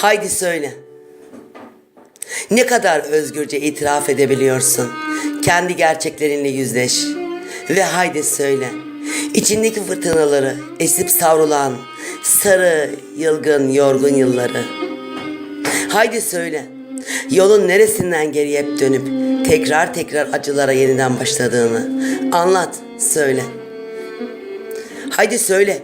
Haydi söyle. Ne kadar özgürce itiraf edebiliyorsun? Kendi gerçeklerinle yüzleş. Ve haydi söyle. İçindeki fırtınaları esip savrulan sarı, yılgın, yorgun yılları. Haydi söyle. Yolun neresinden geri hep dönüp tekrar tekrar acılara yeniden başladığını anlat, söyle. Haydi söyle.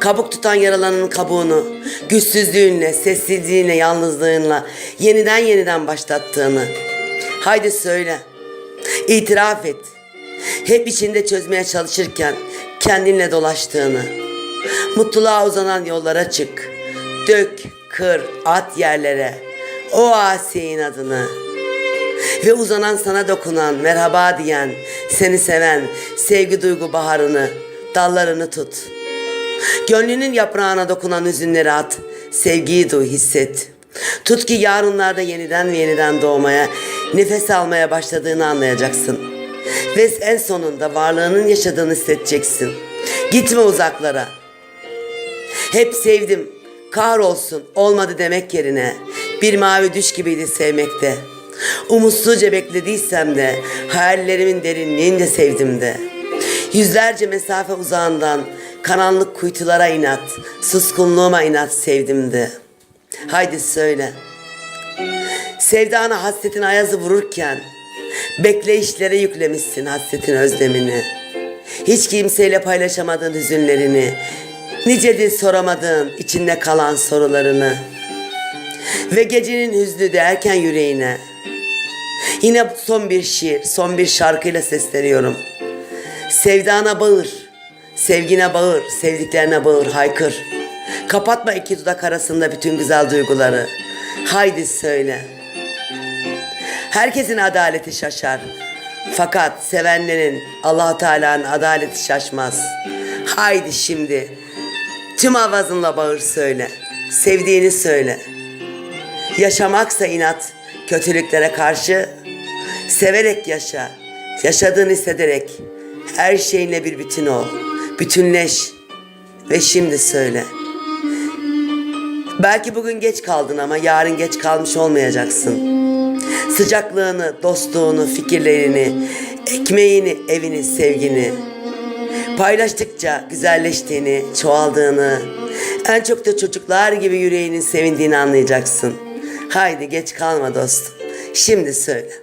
Kabuk tutan yaralanın kabuğunu, güçsüzlüğünle, sessizliğinle, yalnızlığınla yeniden yeniden başlattığını. Haydi söyle. İtiraf et. Hep içinde çözmeye çalışırken kendinle dolaştığını. Mutluluğa uzanan yollara çık. Dök, kır, at yerlere. O asiyin adını. Ve uzanan sana dokunan, merhaba diyen, seni seven, sevgi duygu baharını, dallarını tut. Gönlünün yaprağına dokunan hüzünleri at, sevgiyi duy, hisset. Tut ki yarınlarda yeniden ve yeniden doğmaya, nefes almaya başladığını anlayacaksın. Ve en sonunda varlığının yaşadığını hissedeceksin. Gitme uzaklara. Hep sevdim, kahrolsun, olmadı demek yerine bir mavi düş gibiydi sevmekte. Umutsuzca beklediysem de hayallerimin derinliğince sevdim de. Yüzlerce mesafe uzağından karanlık kuytulara inat, suskunluğuma inat sevdim de. Haydi söyle. Sevdana hasretin ayazı vururken bekleyişlere yüklemişsin hasretin özlemini. Hiç kimseyle paylaşamadığın hüzünlerini, nicedir soramadığın içinde kalan sorularını. Ve gecenin hüznü derken yüreğine Yine son bir şiir, son bir şarkıyla sesleniyorum. Sevdana bağır, sevgine bağır, sevdiklerine bağır, haykır. Kapatma iki dudak arasında bütün güzel duyguları. Haydi söyle. Herkesin adaleti şaşar. Fakat sevenlerin allah Teala'nın adaleti şaşmaz. Haydi şimdi tüm avazınla bağır söyle. Sevdiğini söyle. Yaşamaksa inat, kötülüklere karşı severek yaşa. Yaşadığını hissederek her şeyinle bir bütün ol. Bütünleş ve şimdi söyle. Belki bugün geç kaldın ama yarın geç kalmış olmayacaksın. Sıcaklığını, dostluğunu, fikirlerini, ekmeğini, evini, sevgini paylaştıkça güzelleştiğini, çoğaldığını, en çok da çocuklar gibi yüreğinin sevindiğini anlayacaksın. Haydi geç kalma dostum. Şimdi söyle.